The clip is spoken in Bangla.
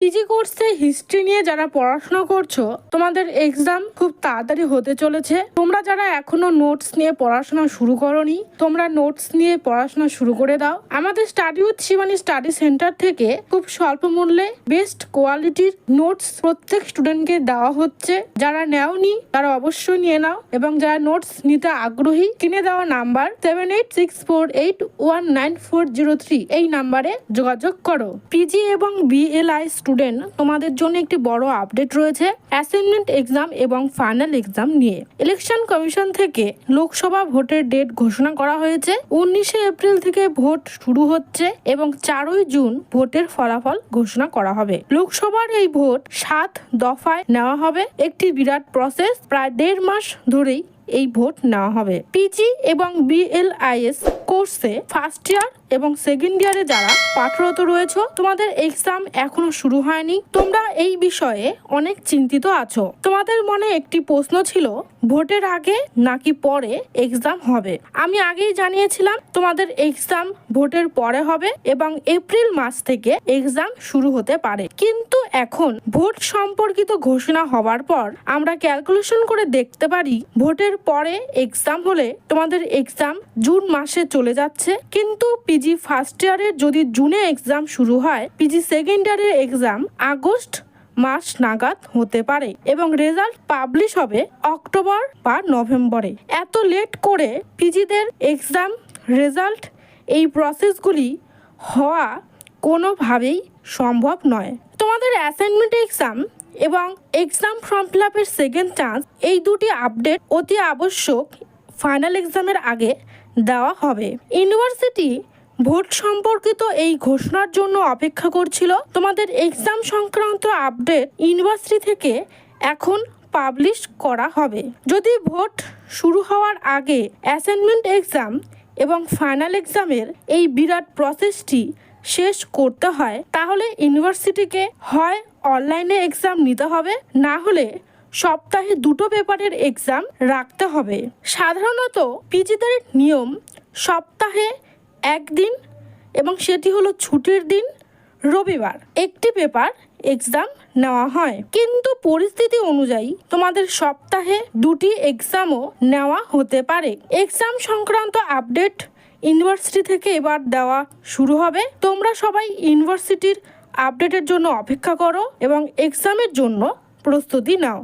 পিজি কোর্সে হিস্ট্রি নিয়ে যারা পড়াশোনা করছ, তোমাদের এক্সাম খুব তাড়াতাড়ি হতে চলেছে। তোমরা যারা এখনও নোটস নিয়ে পড়াশোনা শুরু করনি, তোমরা নোটস নিয়ে পড়াশোনা শুরু করে দাও। আমাদের study with Shivani study centre থেকে খুব স্বল্প মূল্যে বেস্ট কোয়ালিটির নোটস প্রত্যেক স্টুডেন্টকে দেওয়া হচ্ছে। যারা নেওনি, তারা অবশ্যই নিয়ে নাও এবং যারা নোটস নিতে আগ্রহী, কিনে দেওয়া number seven eight six four eight one nine four zero three এই নাম্বারে যোগাযোগ করো। পিজি এবং বিএলআই স্টুডেন্ট তোমাদের জন্য একটি বড় আপডেট রয়েছে অ্যাসাইনমেন্ট এক্সাম এবং ফাইনাল এক্সাম নিয়ে। ইলেকশন কমিশন থেকে লোকসভা ভোটের ডেট ঘোষণা করা হয়েছে। উনিশে এপ্রিল থেকে ভোট শুরু হচ্ছে এবং চারই জুন ভোটের ফলাফল ঘোষণা করা হবে। লোকসভার এই ভোট সাত দফায় নেওয়া হবে। একটি বিরাট প্রসেস প্রায় দেড় মাস ধরেই এই ভোট নেওয়া হবে। পিজি এবং বিএলআইএস কোর্সে ফার্স্ট ইয়ার এবং সেকেন্ড ইয়ারে যারা পাঠরত রয়েছে, তোমাদের এক্সাম এখনও শুরু হয়নি। তোমরা এই বিষয়ে অনেক চিন্তিত আছো। তোমাদের মনে একটি প্রশ্ন ছিল, ভোটের আগে নাকি পরে এক্সাম হবে? আমি আগেই জানিয়েছিলাম, তোমাদের এক্সাম ভোটের পরে হবে এবং এপ্রিল মাস থেকে এক্সাম শুরু হতে পারে। কিন্তু এখন ভোট সম্পর্কিত ঘোষণা হওয়ার পর আমরা ক্যালকুলেশন করে দেখতে পারি, ভোটের পরে এক্সাম হলে তোমাদের এক্সাম জুন মাসে চলে যাচ্ছে। কিন্তু পিজি ফার্স্ট ইয়ারের যদি জুনে এক্সাম শুরু হয় পিজি সেকেন্ড ইয়ারের এক্সাম আগস্ট মাস নাগাদ হতে পারে এবং রেজাল্ট পাবলিশ হবে অক্টোবর বা নভেম্বরে। এত লেট করে পিজিদের এক্সাম রেজাল্ট এই প্রসেসগুলি হওয়া কোনোভাবেই সম্ভব নয়। তোমাদের অ্যাসাইনমেন্ট এক্সাম এবং এক্সাম ফর্ম ফিল আপের সেকেন্ড চান্স এই দুটি আপডেট অতি আবশ্যক ফাইনাল এক্সামের আগে দেওয়া হবে। ইউনিভার্সিটি ভোট সম্পর্কিত এই ঘোষণার জন্য অপেক্ষা করছিল। তোমাদের এক্সাম সংক্রান্ত আপডেট ইউনিভার্সিটি থেকে এখন পাবলিশ করা হবে। যদি ভোট শুরু হওয়ার আগে অ্যাসাইনমেন্ট এক্সাম এবং ফাইনাল এক্সামের এই বিরাট প্রসেসটি শেষ করতে হয়, তাহলে ইউনিভার্সিটিকে হয় অনলাইনে এক্সাম নিতে হবে, না হলে সপ্তাহে দুটো পেপারের এক্সাম রাখতে হবে। সাধারণত পিজিদের নিয়ম সপ্তাহে একদিন এবং সেটি হলো ছুটির দিন রবিবার। একটি পেপার এক্সাম নেওয়া হয়। কিন্তু পরিস্থিতি অনুযায়ী তোমাদের সপ্তাহে দুটি এক্সামও নেওয়া হতে পারে। এক্সাম সংক্রান্ত আপডেট ইউনিভার্সিটি থেকে এবার দেওয়া শুরু হবে। তোমরা সবাই ইউনিভার্সিটির আপডেটের জন্য অপেক্ষা করো এবং এক্সামের জন্য প্রস্তুতি নাও।